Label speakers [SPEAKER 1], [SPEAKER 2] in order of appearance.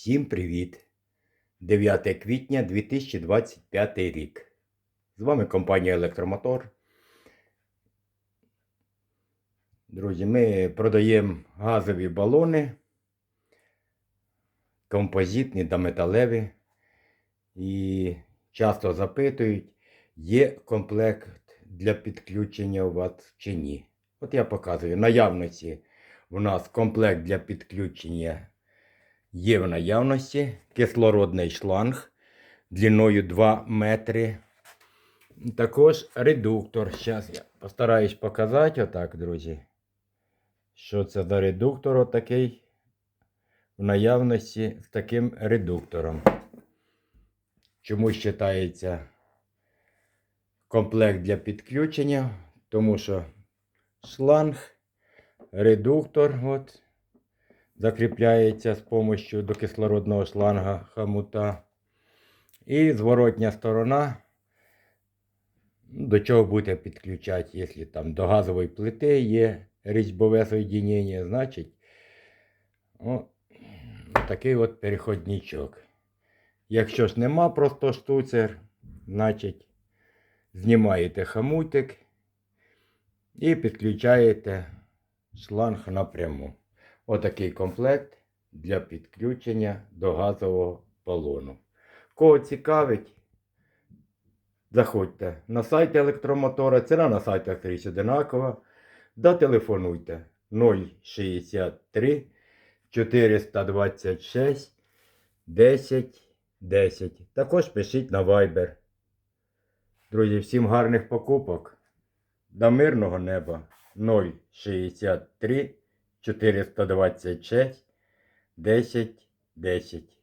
[SPEAKER 1] Всім привіт! 9 квітня 2025 рік. З вами компанія Електромотор. Друзі, ми продаємо газові балони, композитні та металеві. І часто запитують, є комплект для підключення у вас чи ні. От я показую. Наявності у нас комплект для підключення Є в наявності кислородний шланг длиною 2 метри. Також редуктор. Зараз я постараюсь показати отак, друзі. Що це за редуктор отакий в наявності з таким редуктором. Чому вважається комплект для підключення? Тому що шланг, редуктор. от, закріпляється з допомогою до кислородного шланга хомута. І зворотня сторона, до чого будете підключати, якщо там до газової плити є різьбове соєдинення, значить о, такий от переходничок. Якщо ж нема просто штуцер, значить знімаєте хомутик і підключаєте шланг напряму. Отакий комплект для підключення до газового балону. Кого цікавить, заходьте на сайт електромотора. Ціна на сайтах скрізь одинакова. Дотелефонуйте 063 426 10 10. Також пишіть на Viber. Друзі, всім гарних покупок. До мирного неба 063 426 10 10.